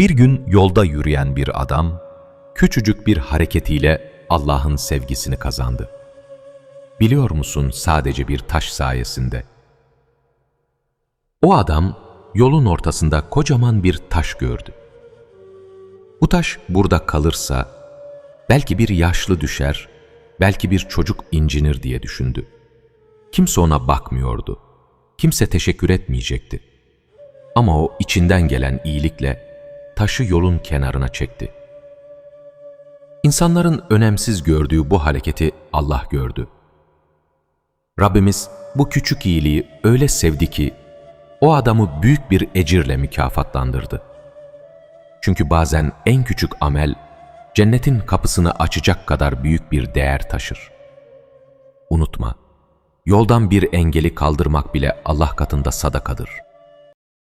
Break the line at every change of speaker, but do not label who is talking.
Bir gün yolda yürüyen bir adam, küçücük bir hareketiyle Allah'ın sevgisini kazandı. Biliyor musun sadece bir taş sayesinde? O adam yolun ortasında kocaman bir taş gördü. Bu taş burada kalırsa belki bir yaşlı düşer, belki bir çocuk incinir diye düşündü. Kimse ona bakmıyordu. Kimse teşekkür etmeyecekti. Ama o içinden gelen iyilikle taşı yolun kenarına çekti. İnsanların önemsiz gördüğü bu hareketi Allah gördü. Rabbimiz bu küçük iyiliği öyle sevdi ki o adamı büyük bir ecirle mükafatlandırdı. Çünkü bazen en küçük amel cennetin kapısını açacak kadar büyük bir değer taşır. Unutma, yoldan bir engeli kaldırmak bile Allah katında sadakadır.''